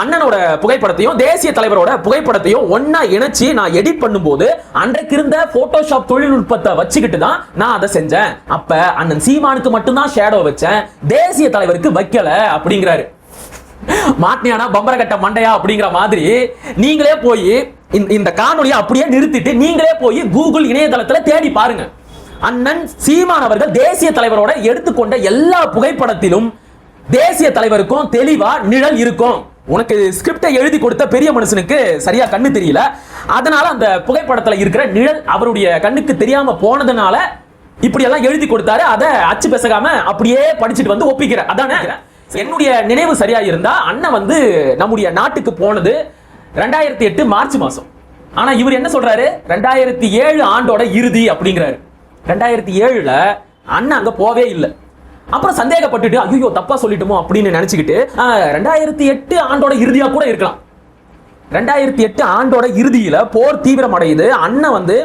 அண்ணனோட புகைப்படத்தையும் தேசிய தலைவரோட புகைப்படத்தையும் ஒன்னா இணைச்சு நான் எடிட் பண்ணும்போது அன்றைக்கு இருந்த போட்டோஷாப் தொழில்நுட்பத்தை வச்சுக்கிட்டு தான் நான் அதை செஞ்சேன். அப்ப அண்ணன் சீமானுக்கு மட்டும்தான் ஷேடோ வச்சேன். தேசிய தலைவருக்கு வைக்கல அப்படிங்கிறாரு. மாட்டினியானா பம்பர கட்ட மண்டையா அப்படிங்கிற மாதிரி நீங்களே போய் இந்த- இந்த காணொலியை அப்படியே நிறுத்திட்டு நீங்களே போய் கூகுள் இணையதளத்துல தேடி பாருங்க. அண்ணன் சீமான் அவர்கள் தேசிய தலைவரோட எடுத்துக்கொண்ட எல்லா புகைப்படத்திலும் தேசிய தலைவருக்கும் தெளிவா நிழல் இருக்கும். உனக்கு ஸ்கிரிப்டை எழுதி கொடுத்த பெரிய மனுஷனுக்கு சரியா கண்ணு தெரியல. அதனால அந்த புகைப்படத்துல இருக்கிற நிழல் அவருடைய கண்ணுக்கு தெரியாம போனதுனால இப்படி எல்லாம் எழுதி கொடுத்தாரு. அதை அச்சு பேசகாம அப்படியே படிச்சுட்டு வந்து ஒப்பிக்கிற. அதானே? என்னுடைய நினைவு சரியா இருந்தா அண்ணன் வந்து நம்முடைய நாட்டுக்கு போனது ரெண்டாயிரத்தி எட்டு மார்ச் மாசம். ஆனா இவர் என்ன சொல்றாரு? ரெண்டாயிரத்தி ஏழு ஆண்டோட இறுதி அப்படிங்கிறாரு. ரெண்டாயிரத்தி ஏழுல அண்ணன் அங்க போவே இல்லை. அப்புறம் சந்தேகப்பட்டுட்டு ஐயோ தப்பா சொல்லிட்டோமோ அப்படின்னு நினைச்சுக்கிட்டு ரெண்டாயிரத்தி எட்டு ஆண்டோட இறுதியா கூட இருக்கலாம். ரெண்டாயிரத்தி எட்டு ஆண்டோட இறுதியில போர் தீவிரமடையுது. அண்ணன் வந்து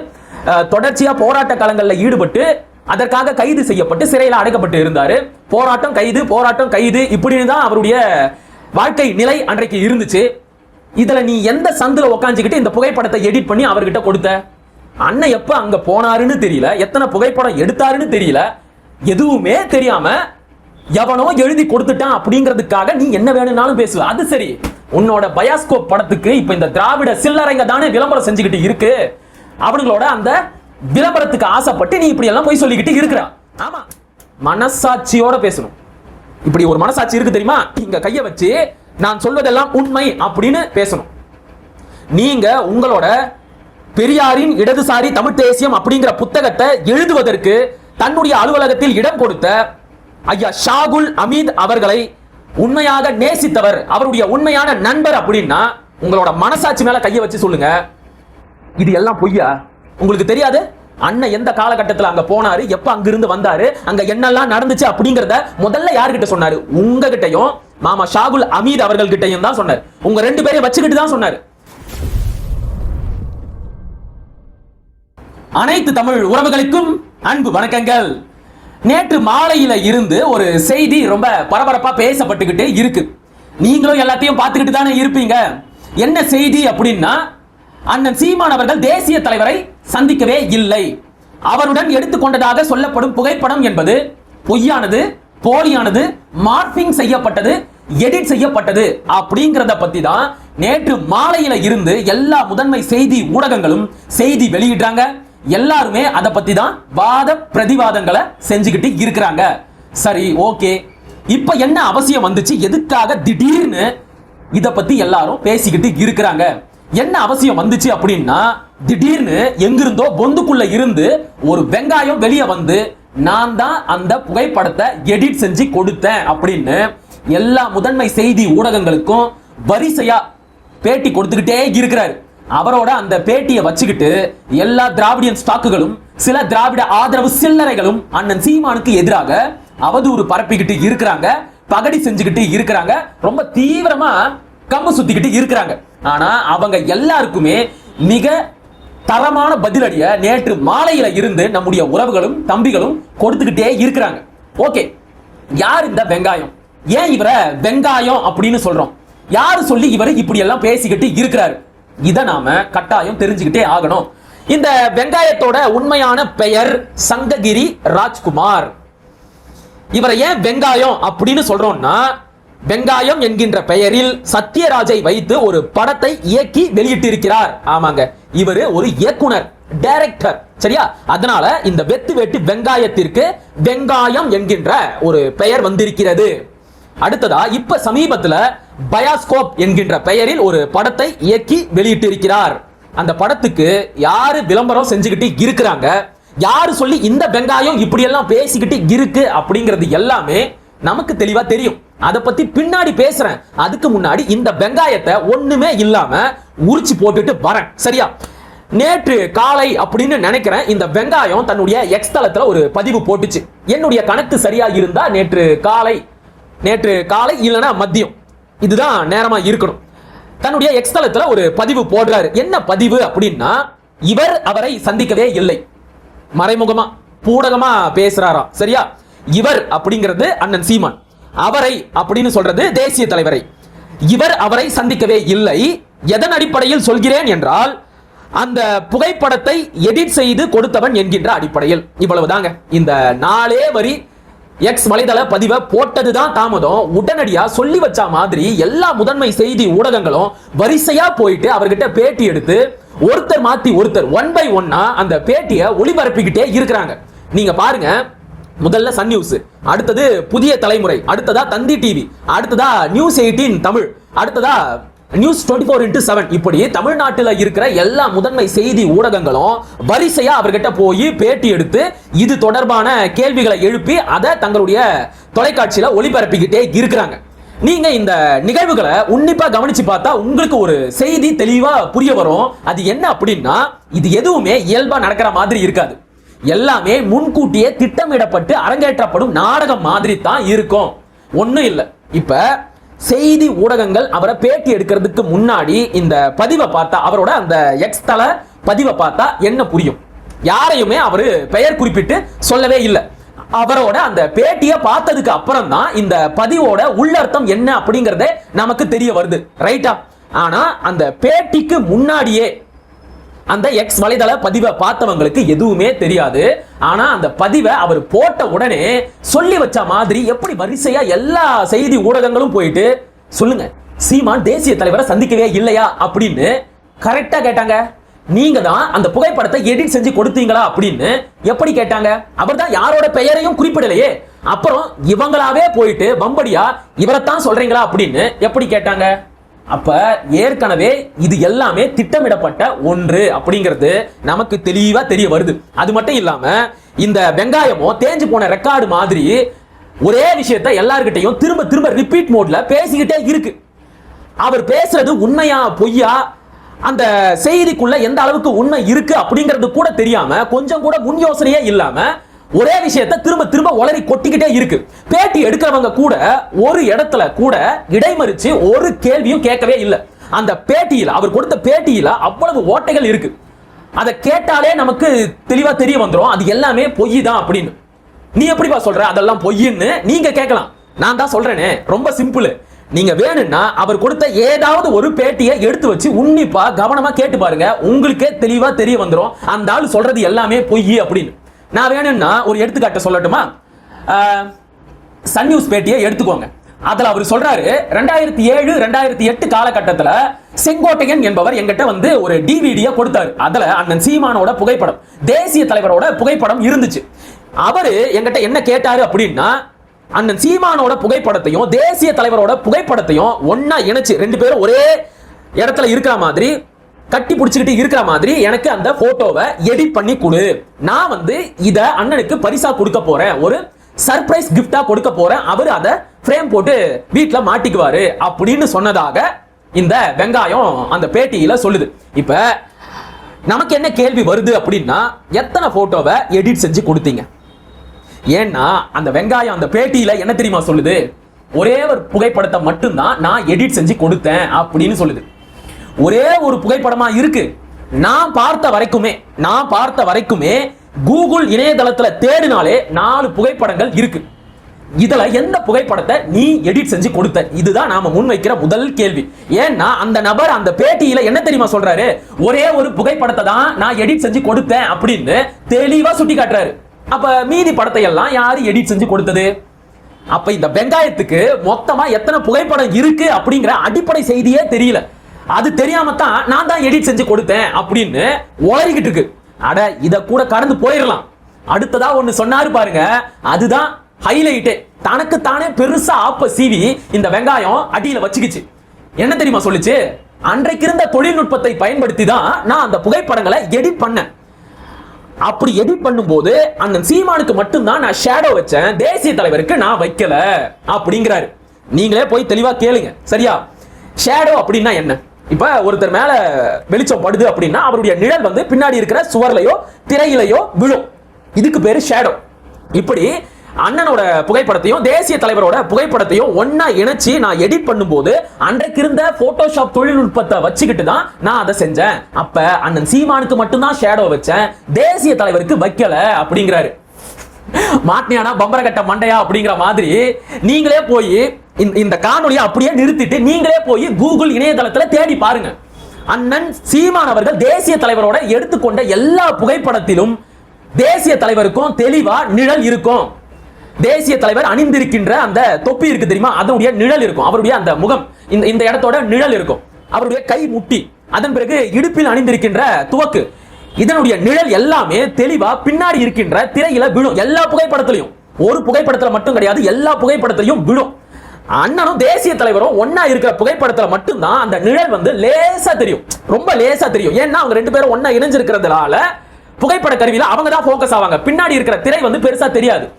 தொடர்ச்சியா போராட்ட களங்களில் ஈடுபட்டு அதற்காக கைது செய்யப்பட்டு சிறையில் அடைக்கப்பட்டு இருந்தாரு. போராட்டம் கைது போராட்டம் கைது இப்படின்னு தான் அவருடைய வாழ்க்கை நிலை அன்றைக்கு இருந்துச்சு. இதுல நீ எந்த சந்துல உக்காஞ்சிக்கிட்டு இந்த புகைப்படத்தை எடிட் பண்ணி அவர்கிட்ட கொடுத்த? அண்ணன் எப்ப அங்க போனாருன்னு தெரியல. எத்தனை புகைப்படம் எடுத்தாருன்னு தெரியல. எதுவுமே தெரியாம எவனோ எழுதி கொடுத்துட்டான் அப்படிங்கிறதுக்காக நீ என்ன வேணும்னாலும் பேசுவ அது சரி. உன்னோட பயாஸ்கோப் படத்துக்கு இப்ப இந்த திராவிட சில்லறைங்க தானே விளம்பரம் செஞ்சுக்கிட்டு இருக்கு. அவங்களோட அந்த விளம்பரத்துக்கு ஆசைப்பட்டு நீ இப்படி எல்லாம் போய் சொல்லிக்கிட்டு இருக்கிற. ஆமா. மனசாட்சியோட பேசணும். இப்படி ஒரு மனசாட்சி இருக்கு தெரியுமா? இங்க கைய வச்சு நான் சொல்வதெல்லாம் உண்மை அப்படின்னு பேசணும். நீங்க உங்களோட பெரியாரின் இடதுசாரி தமிழ் தேசியம் அப்படிங்கிற புத்தகத்தை எழுதுவதற்கு தன்னுடைய அலுவலகத்தில் இடம் கொடுத்த ஐயா ஷாகுல் அமீத் அவர்களை உண்மையாக நேசித்தவர் அவருடைய உண்மையான நண்பர் அப்படின்னா உங்களோட மனசாட்சி மேல கையை வச்சு சொல்லுங்க. இது எல்லாம் பொய்யா? உங்களுக்கு தெரியாது? அண்ணன் எந்த காலகட்டத்தில் அங்க போனாரு எப்ப அங்கிருந்து வந்தாரு அங்க என்னெல்லாம் நடந்துச்சு அப்படிங்கறத முதல்ல யாருக்கிட்ட சொன்னாரு? உங்ககிட்டயும் மாமா ஷாகுல் அமீத் அவர்கள் கிட்டையும் தான் சொன்னார். உங்க ரெண்டு பேரையும் வச்சுக்கிட்டு தான் சொன்னார். அனைத்து தமிழ் உறவுகளுக்கும் அன்பு வணக்கங்கள். நேற்று மாலையில இருந்து ஒரு செய்தி ரொம்ப பரபரப்பா பேசப்பட்டுக்கிட்டே இருக்கு. நீங்களும் எல்லாத்தையும் பார்த்துக்கிட்டு தானே இருப்பீங்க. என்ன செய்தி அப்படின்னா அண்ணன் சீமான் அவர்கள் தேசிய தலைவரை சந்திக்கவே இல்லை. அவருடன் எடுத்துக்கொண்டதாக சொல்லப்படும் புகைப்படம் என்பது பொய்யானது போலியானது மார்பிங் செய்யப்பட்டது எடிட் செய்யப்பட்டது அப்படிங்கிறத பத்தி தான் நேற்று மாலையில இருந்து எல்லா முதன்மை செய்தி ஊடகங்களும் செய்தி வெளியிடுறாங்க. எல்லாருமே அதை பத்தி தான் வாத பிரதிவாதங்களை செஞ்சுக்கிட்டு இருக்கிறாங்க. சரி ஓகே. இப்ப என்ன அவசியம் வந்துச்சு? எதுக்காக திடீர்னு இத பத்தி எல்லாரும் பேசிக்கிட்டு இருக்கிறாங்க? என்ன அவசியம் வந்துச்சு அப்படின்னா திடீர்னு எங்கிருந்தோ பொந்துக்குள்ள இருந்து ஒரு வெங்காயம் வெளியே வந்து நான் தான் அந்த புகைப்படத்தை எடிட் செஞ்சு கொடுத்தேன் அப்படின்னு எல்லா முதன்மை செய்தி ஊடகங்களுக்கும் வரிசையா பேட்டி கொடுத்துக்கிட்டே இருக்கிறாரு. அவரோட அந்த பேட்டியை வச்சுக்கிட்டு எல்லா திராவிடியன் ஸ்டாக்குகளும் சில திராவிட ஆதரவு சில்லறைகளும் அண்ணன் சீமானுக்கு எதிராக அவதூறு பரப்பிக்கிட்டு இருக்கிறாங்க பகடி செஞ்சுக்கிட்டு இருக்கிறாங்க ரொம்ப தீவிரமா கம்பு சுத்திக்கிட்டு இருக்கிறாங்க. ஆனா அவங்க எல்லாருக்குமே மிக தரமான பதிலடிய நேற்று மாலையில இருந்து நம்முடைய உறவுகளும் தம்பிகளும் கொடுத்துக்கிட்டே இருக்கிறாங்க. ஓகே யார் இந்த வெங்காயம்? ஏன் இவரை வெங்காயம் அப்படின்னு சொல்றோம்? யாரு சொல்லி இவரை இப்படி எல்லாம் பேசிக்கிட்டு இருக்கிறாரு? இதை நாம கட்டாயம் தெரிஞ்சுக்கிட்டே ஆகணும். இந்த வெங்காயத்தோட உண்மையான பெயர் சங்ககிரி ராஜ்குமார். இவரை ஏன் வெங்காயம் அப்படின்னு சொல்றோம்னா வெங்காயம் என்கின்ற பெயரில் சத்யராஜை வைத்து ஒரு படத்தை இயக்கி வெளியிட்டிருக்கிறார். ஆமாங்க இவரு ஒரு இயக்குனர் டைரக்டர் சரியா? அதனால இந்த வெத்து வெட்டு வெங்காயத்திற்கு வெங்காயம் என்கின்ற ஒரு பெயர் வந்திருக்கிறது. அடுத்ததா இப்ப சமீபத்துல பயாஸ்கோப் என்கின்ற பெயரில் ஒரு படத்தை இயக்கி வெளியிட்டிருக்கிறார். அந்த படத்துக்கு யாரு விளம்பரம் செஞ்சுக்கிட்டு இருக்கிறாங்க? யாரு சொல்லி இந்த வெங்காயம் இப்படி எல்லாம் பேசிக்கிட்டு இருக்கு அப்படிங்கிறது எல்லாமே நமக்கு தெளிவா தெரியும். அதை பத்தி பின்னாடி பேசுறேன். அதுக்கு முன்னாடி இந்த வெங்காயத்தை ஒண்ணுமே இல்லாம உரிச்சு போட்டுட்டு வரேன். சரியா? நேற்று காலை அப்படின்னு நினைக்கிறேன் இந்த வெங்காயம் தன்னுடைய எக்ஸ் தளத்துல ஒரு பதிவு போட்டுச்சு. என்னுடைய கணக்கு சரியா இருந்தா நேற்று காலை நேற்று காலை இல்லைன்னா மதியம். இதுதான் நேரமா இருக்கணும். தன்னுடைய எக்ஸ் ஒரு பதிவு போடுறாரு. என்ன பதிவு அப்படின்னா இவர் அவரை சந்திக்கவே இல்லை. மறைமுகமா பூடகமா பேசுறாராம். சரியா? இவர் அப்படிங்கிறது அண்ணன் சீமான். அவரை அப்படின்னு சொல்றது தேசிய தலைவரை. இவர் அவரை சந்திக்கவே இல்லை. எதன் அடிப்படையில் சொல்கிறேன் என்றால் அந்த புகைப்படத்தை எடிட் செய்து கொடுத்தவன் என்கின்ற அடிப்படையில். இவ்வளவுதாங்க. இந்த நாலே வரி எக்ஸ் வலைதள பதிவை போட்டதுதான் தாமதம். உடனடியா சொல்லி வச்ச மாதிரி எல்லா முதன்மை செய்தி ஊடகங்களும் வரிசையா போயிட்டு அவர்கிட்ட பேட்டி எடுத்து ஒருத்தர் மாத்தி ஒருத்தர் ஒன் பை ஒன்னா அந்த பேட்டியை ஒளிபரப்பிக்கிட்டே இருக்கிறாங்க. நீங்க பாருங்க முதல்ல சன் நியூஸ் அடுத்தது புதிய தலைமுறை அடுத்ததா தந்தி டிவி அடுத்ததா நியூஸ் எயிட்டீன் தமிழ் அடுத்ததா news twenty four into seven இப்படி தமிழ்நாட்டில் இருக்கிற எல்லா முதன்மை செய்தி ஊடகங்களும் வரிசையா அவர்கிட்ட போய் பேட்டி எடுத்து இது தொடர்பான கேள்விகளை எழுப்பி அதை தங்களுடைய தொலைக்காட்சியில ஒளிபரப்பிக்கிட்டே இருக்கிறாங்க. நீங்க இந்த நிகழ்வுகளை உன்னிப்பா கவனிச்சு பார்த்தா உங்களுக்கு ஒரு செய்தி தெளிவா புரிய வரும். அது என்ன அப்படின்னா இது எதுவுமே இயல்பா நடக்கிற மாதிரி இருக்காது. எல்லாமே முன்கூட்டியே திட்டமிடப்பட்டு அரங்கேற்றப்படும் நாடகம் மாதிரி தான் இருக்கும். ஒன்றும் இல்லை. இப்போ செய்தி ஊடகங்கள் அவரை பேட்டி எடுக்கிறதுக்கு முன்னாடி இந்த பதிவை பார்த்தா அவரோட அந்த எக்ஸ் தல பதிவை பார்த்தா என்ன புரியும்? யாரையுமே அவரு பெயர் குறிப்பிட்டு சொல்லவே இல்லை. அவரோட அந்த பேட்டியை பார்த்ததுக்கு அப்புறம் தான் இந்த பதிவோட உள்ளர்த்தம் என்ன அப்படிங்கறதே நமக்கு தெரிய வருது. ரைட்டா ஆனா அந்த பேட்டிக்கு முன்னாடியே அந்த எக்ஸ் வலைதள பதிவை பார்த்தவங்களுக்கு எதுவுமே தெரியாது. ஆனா அந்த பதிவை அவர் போட்ட உடனே சொல்லி வச்ச மாதிரி எப்படி வரிசையா எல்லா செய்தி ஊடகங்களும் போயிட்டு சொல்லுங்க சீமான் தேசிய தலைவரை சந்திக்கவே இல்லையா? அப்படின்னு கரெக்டா கேட்டாங்க. நீங்க தான் அந்த புகைப்படத்தை எடிட் செஞ்சு கொடுத்தீங்களா? அப்படின்னு எப்படி கேட்டாங்க? அவர் தான் யாரோட பெயரையும் குறிப்பிடலையே. அப்புறம் இவங்களாவே போயிட்டு பம்படியா இவரைத்தான் சொல்றீங்களா அப்படின்னு எப்படி கேட்டாங்க? அப்ப ஏற்கனவே இது எல்லாமே திட்டமிடப்பட்ட ஒன்று அப்படிங்கிறது நமக்கு தெளிவா தெரிய வருது. அது மட்டும் இல்லாம இந்த வெங்காயமோ தேஞ்சு போன ரெக்கார்டு மாதிரி ஒரே விஷயத்த எல்லார்கிட்டையும் திரும்ப திரும்ப ரிப்பீட் மோட்ல பேசிக்கிட்டே இருக்கு. அவர் பேசுறது உண்மையா பொய்யா அந்த செய்திக்குள்ள எந்த அளவுக்கு உண்மை இருக்கு அப்படிங்கிறது கூட தெரியாம கொஞ்சம் கூட முன் யோசனையே இல்லாம ஒரே விஷயத்தை திரும்ப திரும்ப உளறி கொட்டிக்கிட்டே இருக்கு. பேட்டி எடுக்கிறவங்க கூட ஒரு இடத்துல கூட இடைமறிச்சு ஒரு கேள்வியும் கேட்கவே இல்லை. அந்த பேட்டியில் அவர் கொடுத்த பேட்டியில் அவ்வளவு ஓட்டைகள் இருக்கு. அதை கேட்டாலே நமக்கு தெளிவா தெரிய வந்துடும் அது எல்லாமே பொய் தான் அப்படின்னு. நீ எப்படிப்பா சொல்ற? அதெல்லாம் பொய்ன்னு நீங்க கேட்கலாம். நான் தான் சொல்றேனே. ரொம்ப சிம்பிள் நீங்க வேணும்னா அவர் கொடுத்த ஏதாவது ஒரு பேட்டியை எடுத்து வச்சு உன்னிப்பா கவனமா கேட்டு பாருங்க. உங்களுக்கே தெளிவா தெரிய வந்துடும் அந்த ஆள் சொல்றது எல்லாமே பொய் அப்படின்னு. நான் வேணும்னா ஒரு எடுத்துக்காட்டு சொல்லட்டுமா? சன் நியூஸ் பேட்டியை எடுத்துக்கோங்க. அதுல அவர் சொல்றாரு ரெண்டாயிரத்தி ஏழு ரெண்டாயிரத்தி எட்டு காலகட்டத்துல செங்கோட்டையன் என்பவர் எங்கிட்ட வந்து ஒரு டிவிடிய கொடுத்தாரு. அதுல அண்ணன் சீமானோட புகைப்படம் தேசிய தலைவரோட புகைப்படம் இருந்துச்சு. அவரு எங்கிட்ட என்ன கேட்டாரு அப்படின்னா அண்ணன் சீமானோட புகைப்படத்தையும் தேசிய தலைவரோட புகைப்படத்தையும் ஒன்னா இணைச்சு ரெண்டு பேரும் ஒரே இடத்துல இருக்கிற மாதிரி கட்டி பிடிச்சிக்கிட்டு இருக்கிற மாதிரி எனக்கு அந்த போட்டோவை எடிட் பண்ணி கொடு. நான் வந்து இத அண்ணனுக்கு பரிசா கொடுக்க போறேன். ஒரு சர்ப்ரைஸ் கிஃப்டா கொடுக்க போறேன். அவர் அதை ஃப்ரேம் போட்டு வீட்டில் மாட்டிக்குவாரு அப்படின்னு சொன்னதாக இந்த வெங்காயம் அந்த பேட்டியில சொல்லுது. இப்ப நமக்கு என்ன கேள்வி வருது அப்படின்னா எத்தனை போட்டோவை எடிட் செஞ்சு கொடுத்தீங்க? ஏன்னா அந்த வெங்காயம் அந்த பேட்டியில என்ன தெரியுமா சொல்லுது? ஒரே ஒரு புகைப்படத்தை மட்டும்தான் நான் எடிட் செஞ்சு கொடுத்தேன் அப்படின்னு சொல்லுது. ஒரே ஒரு புகைப்படமா இருக்கு. நான் பார்த்த வரைக்குமே நான் பார்த்த வரைக்குமே கூகுள் இணையதளத்துல தேடினாலே நாலு புகைப்படங்கள் இருக்கு. இதுல எந்த புகைப்படத்தை நீ எடிட் செஞ்சு கொடுத்த? இதுதான் நாம முன்வைக்கிற முதல் கேள்வி. ஏன்னா அந்த நபர் அந்த பேட்டியில என்ன தெரியுமா சொல்றாரு? ஒரே ஒரு புகைப்படத்தை தான் நான் எடிட் செஞ்சு கொடுத்தேன் அப்படின்னு தெளிவா சுட்டி காட்டுறாரு அப்ப மீதி படத்தை எல்லாம் யாரு எடிட் செஞ்சு கொடுத்தது? அப்ப இந்த வெங்காயத்துக்கு மொத்தமா எத்தனை புகைப்படம் இருக்கு அப்படிங்கிற அடிப்படை செய்தியே தெரியல. அது தெரியாம தான் நான் தான் எடிட் செஞ்சு கொடுத்தேன் அப்படின்னு உளறிக்கிட்டு இருக்கு. அட இத கூட கடந்து போயிடலாம். அடுத்ததா ஒண்ணு சொன்னாரு பாருங்க. அதுதான் ஹைலைட்டே தனக்கு தானே பெருசா ஆப்ப சீவி இந்த வெங்காயம் அடியில வச்சுக்கிச்சு. என்ன தெரியுமா சொல்லுச்சு? அன்றைக்கு இருந்த தொழில்நுட்பத்தை பயன்படுத்தி தான் நான் அந்த புகைப்படங்களை எடிட் பண்ணேன். அப்படி எடிட் பண்ணும்போது அந்த சீமானுக்கு மட்டும்தான் நான் ஷேடோ வச்சேன். தேசிய தலைவருக்கு நான் வைக்கல. அப்படிங்கிறாரு. நீங்களே போய் தெளிவா கேளுங்க. சரியா? ஷேடோ அப்படின்னா என்ன? இப்ப ஒருத்தர் மேல வெளிச்சம் படுது அப்படின்னா அவருடைய நிழல் வந்து பின்னாடி இருக்கிற சுவர்லையோ திரையிலையோ விழும். இதுக்கு பேரு ஷேடோ இப்படி அண்ணனோட புகைப்படத்தையும் தேசிய தலைவரோட புகைப்படத்தையும் ஒன்னா இணைச்சு நான் எடிட் பண்ணும்போது அன்றைக்கு இருந்த போட்டோஷாப் தொழில்நுட்பத்தை வச்சுக்கிட்டு தான் நான் அதை செஞ்சேன். அப்ப அண்ணன் சீமானுக்கு மட்டும்தான் ஷேடோ வச்சேன். தேசிய தலைவருக்கு வைக்கல அப்படிங்கிறாரு. மாட்டினியானா பம்பர கட்ட மண்டையா அப்படிங்கிற மாதிரி நீங்களே போய் இந்த இந்த காணொலியை அப்படியே நிறுத்திட்டு நீங்களே போய் கூகுள் இணையதளத்தில் தேடி பாருங்க. அண்ணன் சீமான் அவர்கள் தேசிய தலைவரோட எடுத்துக்கொண்ட எல்லா புகைப்படத்திலும் தேசிய தலைவருக்கும் தெளிவா நிழல் இருக்கும். தேசிய தலைவர் அணிந்திருக்கின்ற அந்த தொப்பி இருக்கு தெரியுமா? அதனுடைய நிழல் இருக்கும். அவருடைய அந்த முகம் இந்த இந்த இடத்தோட நிழல் இருக்கும். அவருடைய கை முட்டி அதன் பிறகு இடுப்பில் அணிந்திருக்கின்ற துவக்கு. இதனுடைய நிழல் எல்லாமே தெளிவா பின்னாடி இருக்கின்ற திரையில விழும். எல்லா புகைப்படத்திலையும். ஒரு புகைப்படத்துல மட்டும் கிடையாது எல்லா புகைப்படத்திலையும் விழும். அண்ணனும் தேசிய தலைவரும் ஒன்னா இருக்கிற புகைப்படத்துல மட்டும்தான் அந்த நிழல் வந்து லேசா தெரியும். ரொம்ப லேசா தெரியும். ஏன்னா அவங்க ரெண்டு பேரும் ஒன்னா இணைஞ்சிருக்கிறதுனால புகைப்பட கருவியில அவங்க தான் ஃபோக்கஸ் ஆவாங்க. பின்னாடி இருக்கிற திரை வந்து பெருசா தெரியாது.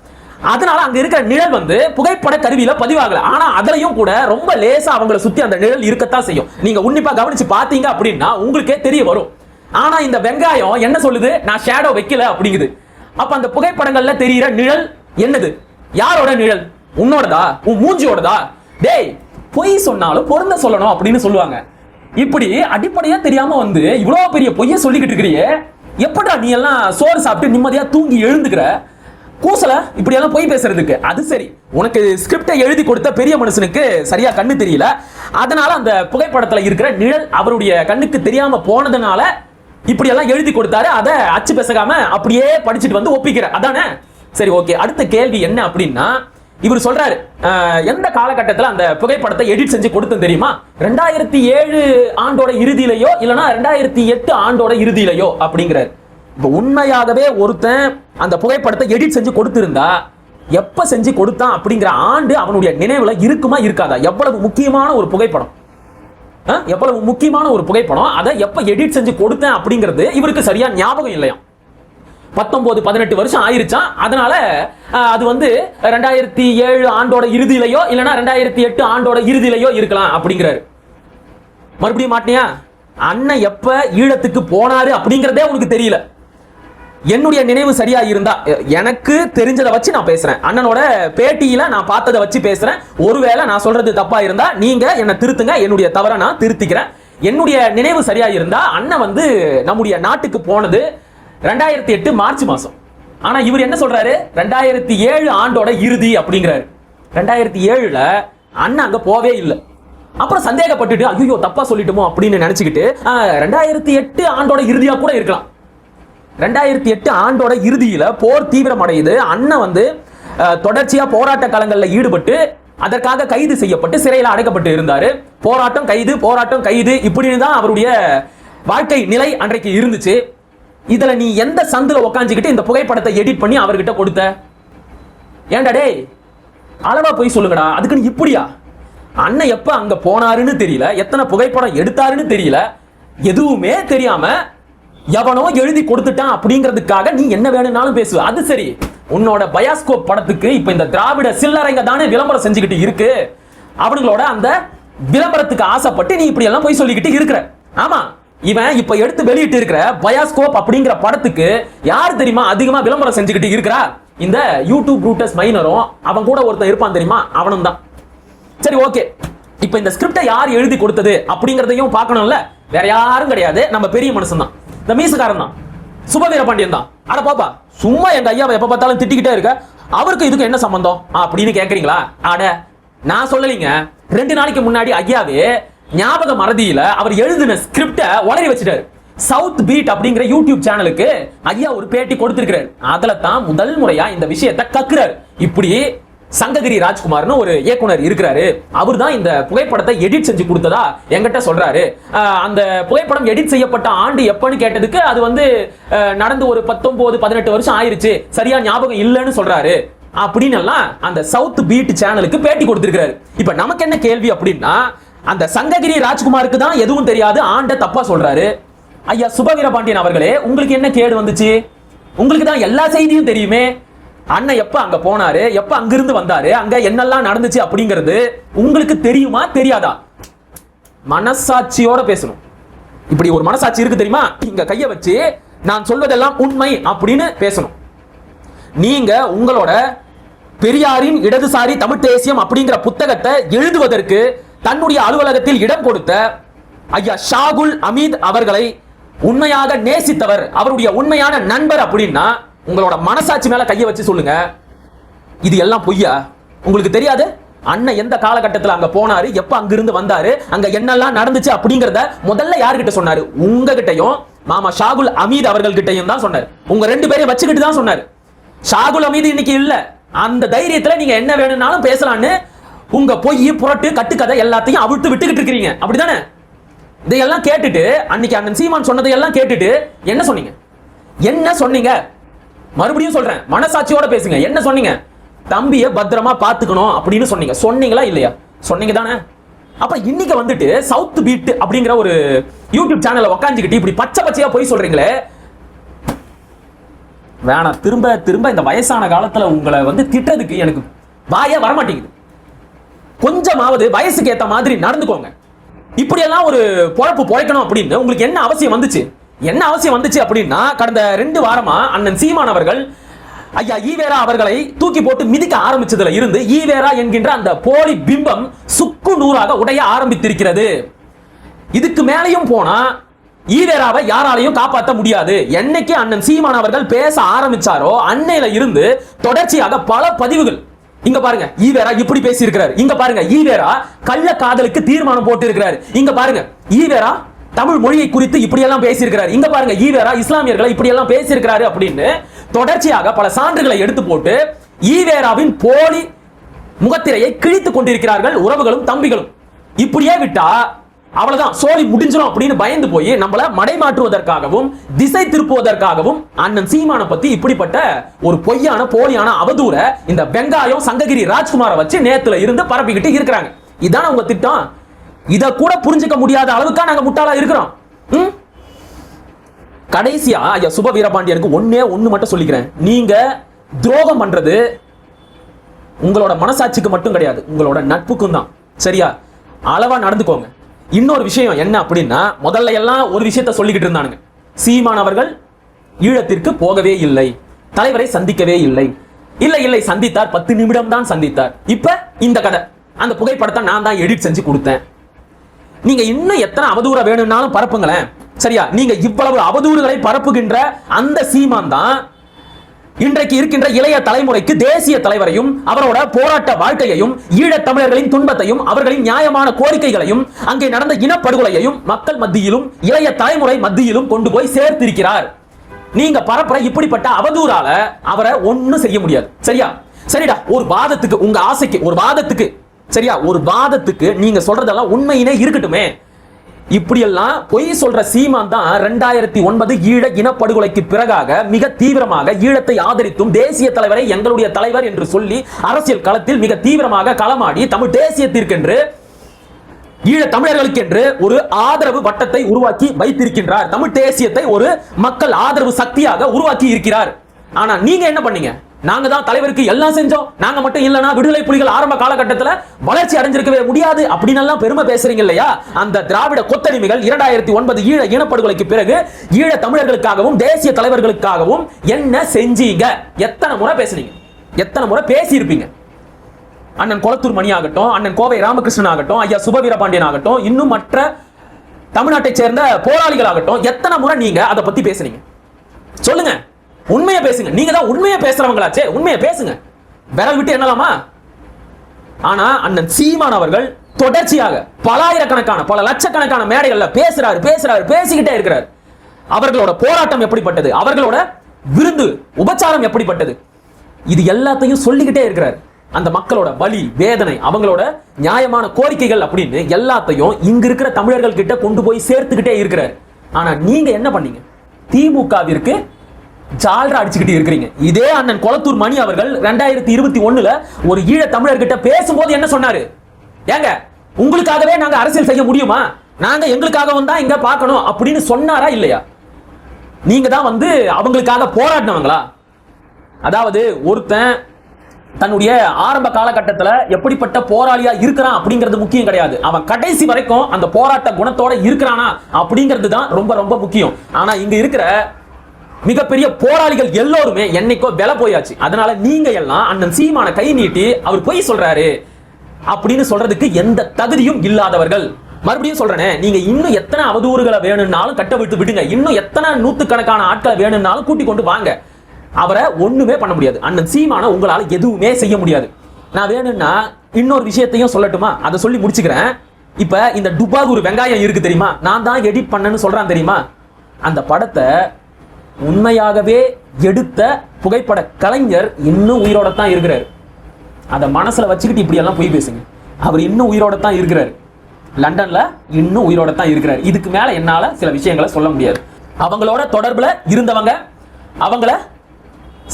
அதனால அங்க இருக்கிற நிழல் வந்து புகைப்பட கருவியில பதிவாகல. ஆனா அதுலயும் கூட ரொம்ப லேசா அவங்கள சுத்தி அந்த நிழல் இருக்கத்தான் செய்யும். நீங்க உன்னிப்பா கவனிச்சு பாத்தீங்க அப்படின்னா உங்களுக்கே தெரிய வரும். ஆனா இந்த வெங்காயம் என்ன சொல்லுது? நான் ஷேடோ வைக்கல அப்படிங்குது. அப்ப அந்த புகைப்படங்கள்ல தெரியிற நிழல் என்னது? யாரோட நிழல்? உன்னோடதா? உன் மூஞ்சியோடதா? டேய் பொய் சொன்னாலும் பொருந்த சொல்லணும் அப்படின்னு சொல்லுவாங்க. இப்படி அடிப்படையா தெரியாம வந்து இவ்வளவு பெரிய பொய்ய சொல்லிக்கிட்டு இருக்கிறியே. எப்படா நீ எல்லாம் சோறு சாப்பிட்டு நிம்மதியா தூங்கி எழுந்துக்கிற? கூசல இப்படி எல்லாம் போய் பேசுறதுக்கு. அது சரி. உனக்கு ஸ்கிரிப்டை எழுதி கொடுத்த பெரிய மனுஷனுக்கு சரியா கண்ணு தெரியல. அதனால அந்த புகைப்படத்துல இருக்கிற நிழல் அவருடைய கண்ணுக்கு தெரியாம போனதுனால இப்படி எல்லாம் எழுதி கொடுத்தாரு அதை அச்சு பேசகாம அப்படியே படிச்சுட்டு வந்து ஒப்பிக்கிறார். அதானே? சரி ஓகே. அடுத்த கேள்வி என்ன அப்படின்னா இவர் சொல்றாரு எந்த காலகட்டத்தில் அந்த புகைப்படத்தை எடிட் செஞ்சு கொடுத்தேன் தெரியுமா? ரெண்டாயிரத்தி ஏழு ஆண்டோட இறுதியிலையோ இல்லைன்னா ரெண்டாயிரத்தி எட்டு ஆண்டோட இறுதியிலையோ அப்படிங்கிறாரு. இப்போ உண்மையாகவே ஒருத்தன் அந்த புகைப்படத்தை எடிட் செஞ்சு கொடுத்திருந்தா எப்ப செஞ்சு கொடுத்தான் அப்படிங்கிற ஆண்டு அவனுடைய நினைவுல இருக்குமா இருக்காதா? எவ்வளவு முக்கியமான ஒரு புகைப்படம். எவ்வளவு முக்கியமான ஒரு புகைப்படம் அதை எப்ப எடிட் செஞ்சு கொடுத்தேன் அப்படிங்கிறது இவருக்கு சரியா ஞாபகம் இல்லையாம் பத்தொன்பது பதினெட்டு வருஷம் ஆயிருச்சா? அதனால அது வந்து ரெண்டாயிரத்தி ஏழு ஆண்டோட இறுதியிலையோ இல்லைன்னா ரெண்டாயிரத்தி எட்டு ஆண்டோட இறுதியிலையோ இருக்கலாம் அப்படிங்கிறாரு. மறுபடியும் மாட்டியா அண்ணன் எப்ப ஈழத்துக்கு போனாரு அப்படிங்கிறதே உனக்கு தெரியல. என்னுடைய நினைவு சரியா இருந்தா எனக்கு தெரிஞ்சதை வச்சு நான் பேசுறேன். அண்ணனோட பேட்டியில நான் பார்த்ததை வச்சு பேசுறேன். ஒருவேளை நான் சொல்றது தப்பா இருந்தா நீங்க என்ன திருத்துங்க என்னுடைய தவறை நான் திருத்திக்கிறேன். என்னுடைய நினைவு சரியா இருந்தா அண்ணன் வந்து நம்முடைய நாட்டுக்கு போனது ரெண்டாயிரத்தி எட்டு மார்ச் மாசம். ஆனா இவர் என்ன சொல்றாரு? ரெண்டாயிரத்தி ஏழு ஆண்டோட இறுதி அப்படிங்கிறாரு. ரெண்டாயிரத்தி ஏழுல அண்ணன் அங்க போவே இல்லை. அப்புறம் சந்தேகப்பட்டுட்டு ஐயோ தப்பா சொல்லிட்டோமோ அப்படின்னு நினைச்சுக்கிட்டு ரெண்டாயிரத்தி எட்டு ஆண்டோட இறுதியா கூட இருக்கலாம். ரெண்டாயிரத்தி எட்டு ஆண்டோட இறுதியில் போர் தீவிரமடையுது அண்ணன் வந்து தொடர்ச்சியாக தொடர்ச்சியா போராட்ட களங்களில் ஈடுபட்டு அதற்காக கைது செய்யப்பட்டு சிறையில் அடைக்கப்பட்டு இருந்தார். போராட்டம் கைது போராட்டம் கைது இப்படின்னு தான் அவருடைய வாழ்க்கை நிலை அன்றைக்கு இருந்துச்சு. இதுல நீ எந்த சந்தில் உக்காஞ்சிக்கிட்டு இந்த புகைப்படத்தை எடிட் பண்ணி அவர்கிட்ட கொடுத்த? ஏன்டா டேய் அளவா போய் சொல்லுங்கடா அதுக்குன்னு இப்படியா? அண்ணன் எப்ப அங்க போனாருன்னு தெரியல எத்தனை புகைப்படம் எடுத்தாருன்னு தெரியல எதுவுமே தெரியாம எவனோ எழுதி கொடுத்துட்டான் அப்படிங்கிறதுக்காக நீ என்ன வேணும்னாலும் பேசுவ அது சரி. உன்னோட பயாஸ்கோப் படத்துக்கு இப்ப இந்த திராவிட சில்லறைங்க தானே விளம்பரம் செஞ்சுக்கிட்டு இருக்கு. அவனுங்களோட அந்த விளம்பரத்துக்கு ஆசைப்பட்டு நீ இப்படி எல்லாம் போய் சொல்லிக்கிட்டு இருக்கிற. ஆமா. இவன் இப்ப எடுத்து வெளியிட்டு இருக்கிற பயாஸ்கோப் அப்படிங்கிற படத்துக்கு யார் தெரியுமா அதிகமா விளம்பரம் செஞ்சுக்கிட்டு இருக்கிறா? இந்த யூடியூப் ரூட்டஸ் மைனரும் அவன் கூட ஒருத்தன் இருப்பான் தெரியுமா? அவனும் தான். சரி ஓகே. இப்போ இந்த ஸ்கிரிப்டை யார் எழுதி கொடுத்தது அப்படிங்கறதையும் பார்க்கணும்ல? வேற யாரும் கிடையாது. நம்ம பெரிய மனுஷன் தான் இந்த மீசுக்காரன் தான். சுபவீர பாண்டியன் தான். அட பாப்பா சும்மா எங்க ஐயாவை எப்ப பார்த்தாலும் திட்டிக்கிட்டே இருக்க. அவருக்கு இதுக்கு என்ன சம்பந்தம்? அப்படின்னு கேக்குறீங்களா? அட நான் சொல்லலைங்க. ரெண்டு நாளைக்கு முன்னாடி ஐயாவே ஞாபக மறதியில அவர் எழுதின ஸ்கிரிப்ட உளறி வச்சுட்டாரு. சவுத் பீட் அப்படிங்கிற யூடியூப் சேனலுக்கு ஐயா ஒரு பேட்டி கொடுத்திருக்கிறார். அதுல தான் முதல் முறையா இந்த விஷயத்தை கக்குறாரு. இப்படி சங்ககிரி ராஜ்குமார்னு ஒரு இயக்குனர் இருக்கிறாரு. அவர் தான் இந்த புகைப்படத்தை எடிட் செஞ்சு கொடுத்ததா என்கிட்ட சொல்றாரு. அந்த புகைப்படம் எடிட் செய்யப்பட்ட ஆண்டு எப்பன்னு கேட்டதுக்கு அது வந்து நடந்து ஒரு பத்தொன்பது பதினெட்டு வருஷம் ஆயிருச்சு. சரியா ஞாபகம் இல்லைன்னு சொல்றாரு. அப்படின்னு எல்லாம் அந்த சவுத் பீட் சேனலுக்கு பேட்டி கொடுத்திருக்கிறாரு. இப்ப நமக்கு என்ன கேள்வி அப்படின்னா அந்த சங்ககிரி ராஜ்குமாருக்கு தான் எதுவும் தெரியாது ஆண்ட தப்பா சொல்றாரு. ஐயா சுபவீர பாண்டியன் அவர்களே உங்களுக்கு என்ன கேடு வந்துச்சு? உங்களுக்கு தான் எல்லா செய்தியும் தெரியுமே. அண்ணன் எப்ப அங்க போனாரு? எப்ப அங்கிருந்து வந்தாரு? அங்க என்னெல்லாம் நடந்துச்சு அப்படிங்கிறது உங்களுக்கு தெரியுமா? தெரியாதா? மனசாட்சியோட பேசணும். இப்படி ஒரு மனசாட்சி இருக்கு தெரியுமா? இங்க கைய வச்சு நான் சொல்வதெல்லாம் உண்மை அப்படின்னு பேசணும். நீங்க உங்களோட பெரியாரின் இடதுசாரி தமிழ் தேசியம் அப்படிங்கிற புத்தகத்தை எழுதுவதற்கு தன்னுடைய அலுவலகத்தில் இடம் கொடுத்த ஐயா ஷாகுல் அமீத் அவர்களை உண்மையாக நேசித்தவர் அவருடைய உண்மையான நண்பர் அப்படின்னா உங்களோட மனசாட்சி மேல கையை வச்சு சொல்லுங்க. இது எல்லாம் பொய்யா? உங்களுக்கு தெரியாது? அண்ணன் எந்த காலகட்டத்தில் அங்க போனாரு? எப்ப அங்கிருந்து வந்தாரு? அங்க என்னெல்லாம் நடந்துச்சு அப்படிங்கறத முதல்ல யார்கிட்ட சொன்னாரு? உங்ககிட்டயும் மாமா ஷாகுல் அமீத் அவர்கள்கிட்டயும் தான் சொன்னாரு. உங்க ரெண்டு பேரையும் வச்சுக்கிட்டு தான் சொன்னாரு. ஷாகுல் அமீது இன்னைக்கு இல்ல. அந்த தைரியத்துல நீங்க என்ன வேணும்னாலும் பேசலாம்னு உங்க பொய் புரட்டு கட்டுக்கதை எல்லாத்தையும் அவிழ்த்து விட்டுக்கிட்டு இருக்கிறீங்க. அப்படிதானே? இதையெல்லாம் கேட்டுட்டு அன்னைக்கு அண்ணன் சீமான் சொன்னதையெல்லாம் கேட்டுட்டு என்ன சொன்னீங்க? என்ன சொன்னீங்க? மறுபடியும் சொல்றேன் மனசாட்சியோட பேசுங்க. என்ன சொன்னீங்க? தம்பிய பத்திரமா பாத்துக்கணும் அப்படின்னு சொன்னீங்க. சொன்னீங்களா இல்லையா? சொன்னீங்க தானே? அப்ப இன்னைக்கு வந்துட்டு சவுத் பீட் அப்படிங்கிற ஒரு யூடியூப் சேனல்ல உக்காந்துக்கிட்டு இப்படி பச்சை பச்சையா போய் சொல்றீங்களே. வேணாம் திரும்ப திரும்ப இந்த வயசான காலத்துல உங்களை வந்து திட்டதுக்கு எனக்கு வாயே வரமாட்டேங்குது. கொஞ்சமாவது வயசுக்கு ஏத்த மாதிரி நடந்துக்கோங்க. இப்படியெல்லாம் ஒரு பொழப்பு பொழைக்கணும் அப்படின்னு உங்களுக்கு என்ன அவசியம் வந்துச்சு? என்ன அவசியம் வந்துச்சு அப்படின்னா கடந்த ரெண்டு வாரமா அண்ணன் சீமான் அவர்கள் ஐயா ஈவேரா அவர்களை தூக்கி போட்டு மிதிக்க ஆரம்பிச்சதுல இருந்து ஈவேரா என்கின்ற அந்த போலி பிம்பம் சுக்கு நூறாக உடைய ஆரம்பித்திருக்கிறது. இதுக்கு மேலையும் போனா ஈவேராவை யாராலையும் காப்பாற்ற முடியாது. என்னைக்கு அண்ணன் சீமான் அவர்கள் பேச ஆரம்பிச்சாரோ அன்னையில இருந்து தொடர்ச்சியாக பல பதிவுகள். இங்க பாருங்க ஈவேரா இப்படி பேசி இருக்கிறார் இங்க பாருங்க ஈவேரா கள்ள காதலுக்கு தீர்மானம் போட்டு இருக்கிறார் இங்க பாருங்க ஈவேரா தமிழ் மொழியை குறித்து இப்படியெல்லாம் பேசியிருக்கிறார். இங்க பாருங்க ஈவேரா இஸ்லாமியர்களை இப்படியெல்லாம் பேசியிருக்கிறாரு அப்படின்னு தொடர்ச்சியாக பல சான்றுகளை எடுத்து போட்டு ஈவேராவின் போலி முகத்திரையை கிழித்துக் கொண்டிருக்கிறார்கள் உறவுகளும் தம்பிகளும். இப்படியே விட்டா அவ்வளவுதான் சோழி முடிஞ்சிடும் அப்படின்னு பயந்து போய் நம்மள மடைமாற்றுவதற்காகவும் திசை திருப்புவதற்காகவும் அண்ணன் சீமான பத்தி இப்படிப்பட்ட ஒரு பொய்யான போலியான அவதூற இந்த வெங்காயம் சங்ககிரி ராஜ்குமாரை வச்சு நேத்துல இருந்து பரப்பிக்கிட்டு இருக்கிறாங்க. இதான உங்க திட்டம்? இதை கூட புரிஞ்சுக்க முடியாத அளவுக்கா நாங்க முட்டாளா இருக்கிறோம். ம்? கடைசியா ஐயா சுப வீரபாண்டியனுக்கு ஒன்னே ஒண்ணு மட்டும் சொல்லிக்கிறேன். நீங்க துரோகம் பண்றது உங்களோட மனசாட்சிக்கு மட்டும் கிடையாது உங்களோட நட்புக்கும் தான். சரியா? அளவா நடந்துக்கோங்க. இன்னொரு விஷயம் என்ன அப்படின்னா முதல்ல எல்லாம் ஒரு விஷயத்த சொல்லிக்கிட்டு இருந்தானுங்க. சீமான் அவர்கள் ஈழத்திற்கு போகவே இல்லை தலைவரை சந்திக்கவே இல்லை. இல்லை இல்லை சந்தித்தார் பத்து நிமிடம் தான் சந்தித்தார். இப்ப இந்த கதை. அந்த புகைப்படத்தை நான் தான் எடிட் செஞ்சு கொடுத்தேன். நீங்க இன்னும் எத்தனை அவதூற வேணும்னாலும் பரப்புங்களேன். சரியா? நீங்க இவ்வளவு அவதூறுகளை பரப்புகின்ற அந்த சீமான் தான் இன்றைக்கு இருக்கின்ற இளைய தலைமுறைக்கு தேசிய தலைவரையும் அவரோட போராட்ட வாழ்க்கையையும் ஈழத் தமிழர்களின் துன்பத்தையும் அவர்களின் நியாயமான கோரிக்கைகளையும் அங்கே நடந்த இனப்படுகொலையையும் மக்கள் மத்தியிலும் இளைய தலைமுறை மத்தியிலும் கொண்டு போய் சேர்த்திருக்கிறார். நீங்க பரப்புற இப்படிப்பட்ட அவதூறால அவரை ஒன்னும் செய்ய முடியாது. சரியா? சரிடா ஒரு வாதத்துக்கு உங்க ஆசைக்கு ஒரு வாதத்துக்கு சரியா? ஒரு வாதத்துக்கு நீங்க சொல்றதெல்லாம் உண்மையினே இருக்கட்டுமே. இப்படியெல்லாம் பொய் சொல்ற சீமான் தான் ரெண்டாயிரத்தி ஒன்பது ஈழ இனப்படுகொலைக்கு பிறகாக மிக தீவிரமாக ஈழத்தை ஆதரித்தும் தேசிய தலைவரை எங்களுடைய தலைவர் என்று சொல்லி அரசியல் களத்தில் மிக தீவிரமாக களமாடி தமிழ் தேசியத்திற்கென்று ஈழ தமிழர்களுக்கென்று ஒரு ஆதரவு வட்டத்தை உருவாக்கி வைத்திருக்கின்றார். தமிழ் தேசியத்தை ஒரு மக்கள் ஆதரவு சக்தியாக உருவாக்கி இருக்கிறார். ஆனா நீங்க என்ன பண்ணீங்க? நாங்க தான் தலைவருக்கு எல்லாம் செஞ்சோம். நாங்க மட்டும் இல்லனா விடுதலை புலிகள் ஆரம்ப காலகட்டத்தில் வளர்ச்சி அடைஞ்சிருக்கவே முடியாது அப்படின்னு எல்லாம் பெருமை பேசுறீங்க இல்லையா? அந்த திராவிட கொத்தடிமைகள் இரண்டாயிரத்தி ஒன்பது ஈழ இனப்படுகொலைக்கு பிறகு ஈழ தமிழர்களுக்காகவும் தேசிய தலைவர்களுக்காகவும் என்ன செஞ்சீங்க? எத்தனை முறை பேசுனீங்க? எத்தனை முறை பேசியிருப்பீங்க? அண்ணன் கொளத்தூர் மணி ஆகட்டும் அண்ணன் கோவை ராமகிருஷ்ணன் ஆகட்டும் ஐயா சுபவீரபாண்டியன் ஆகட்டும் இன்னும் மற்ற தமிழ்நாட்டை சேர்ந்த போராளிகள் ஆகட்டும் எத்தனை முறை நீங்க அதை பத்தி பேசுனீங்க? சொல்லுங்க. உண்மையை பேசுங்க. நீங்க தான் உண்மையை பேசுறவங்களாச்சே. உண்மையை பேசுங்க. விரல் விட்டு என்னலாமா ஆனா அண்ணன் சீமான் அவர்கள் தொடர்ச்சியாக பலாயிரக்கணக்கான பல லட்சக்கணக்கான மேடைகள்ல பேசுறாரு பேசுறாரு பேசிக்கிட்டே இருக்கிறார். அவர்களோட போராட்டம் எப்படிப்பட்டது? அவர்களோட விருந்து உபச்சாரம் எப்படிப்பட்டது? இது எல்லாத்தையும் சொல்லிக்கிட்டே இருக்கிறார். அந்த மக்களோட வலி வேதனை அவங்களோட நியாயமான கோரிக்கைகள் அப்படின்னு எல்லாத்தையும் இங்க இருக்கிற தமிழர்கள் கிட்ட கொண்டு போய் சேர்த்துக்கிட்டே இருக்கிறார். ஆனா நீங்க என்ன பண்ணீங்க? திமுகவிற்கு ஜால்ரா அடிச்சுக்கிட்டு இருக்கிறீங்க. இதே அண்ணன் கொளத்தூர் மணி அவர்கள் ரெண்டாயிரத்தி இருபத்தி ஒண்ணுல ஒரு ஈழ தமிழர்கிட்ட பேசும்போது என்ன சொன்னாரு? ஏங்க உங்களுக்காகவே நாங்க அரசியல் செய்ய முடியுமா? நாங்க எங்களுக்காகவும் தான் இங்க பார்க்கணும் அப்படின்னு சொன்னாரா இல்லையா? நீங்க தான் வந்து அவங்களுக்காக போராடினவங்களா? அதாவது ஒருத்தன் தன்னுடைய ஆரம்ப காலகட்டத்தில் எப்படிப்பட்ட போராளியா இருக்கிறான் அப்படிங்கிறது முக்கியம் கிடையாது. அவன் கடைசி வரைக்கும் அந்த போராட்ட குணத்தோட இருக்கிறானா அப்படிங்கிறது தான் ரொம்ப ரொம்ப முக்கியம். ஆனா இங்க இருக்கிற மிகப்பெரிய போராளிகள் எல்லோருமே என்னைக்கோ வில போயாச்சு. அதனால நீங்க எல்லாம் அண்ணன் சீமான கை நீட்டி அவர் பொய் சொல்றாரு அப்படின்னு சொல்றதுக்கு எந்த தகுதியும் இல்லாதவர்கள். மறுபடியும் சொல்றேனே நீங்க இன்னும் எத்தனை அவதூறுகளை வேணும்னாலும் கட்ட விட்டு விடுங்க. இன்னும் எத்தனை நூத்துக்கணக்கான ஆட்களை வேணும்னாலும் கூட்டி கொண்டு வாங்க. அவரை ஒண்ணுமே பண்ண முடியாது. அண்ணன் சீமான உங்களால எதுவுமே செய்ய முடியாது. நான் வேணும்னா இன்னொரு விஷயத்தையும் சொல்லட்டுமா? அதை சொல்லி முடிச்சுக்கிறேன். இப்ப இந்த டுபாகூர் ஒரு வெங்காயம் இருக்கு தெரியுமா? நான் தான் எடிட் பண்ணேன்னு சொல்றான் தெரியுமா? அந்த படத்தை உண்மையாகவே எடுத்த புகைப்பட கலைஞர் இன்னும் உயிரோட தான் இருக்கிறார். அதை மனசில் வச்சுக்கிட்டு இப்படியெல்லாம் போய் பேசுங்க. அவர் இன்னும் உயிரோட தான் இருக்கிறார். லண்டனில் இன்னும் உயிரோட தான் இருக்கிறார். இதுக்கு மேலே என்னால் சில விஷயங்களை சொல்ல முடியாது. அவங்களோட தொடர்பில் இருந்தவங்க அவங்கள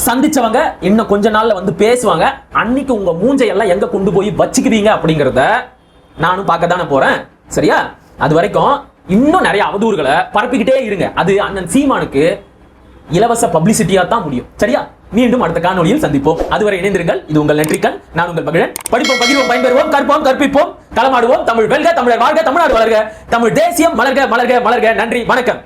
சந்திச்சவங்க இன்னும் கொஞ்ச நாளில் வந்து பேசுவாங்க. அன்னைக்கு உங்கள் மூஞ்சையெல்லாம் எங்கே கொண்டு போய் வச்சுக்குவீங்க அப்படிங்கிறத நானும் பார்க்க தானே போகிறேன் சரியா? அது வரைக்கும் இன்னும் நிறைய அவதூறுகளை பரப்பிக்கிட்டே இருங்க. அது அண்ணன் சீமானுக்கு இலவச பப்ளிசிட்டியா தான் முடியும். சரியா? மீண்டும் அடுத்த காணொலியில் சந்திப்போம். அதுவரை இணைந்திருங்கள். இது உங்கள் நெற்றிக்கண். நான் உங்கள் மகிழன். படிப்போம் பகிர்வோம் பயன்பெறுவோம் கற்போம் கற்பிப்போம். களமாடுவோம் தமிழ் வெல்க தமிழர் வாழ்க தமிழ்நாடு வளர்க. தமிழ் தேசியம் மலர்க மலர்க மலர்க. நன்றி வணக்கம்.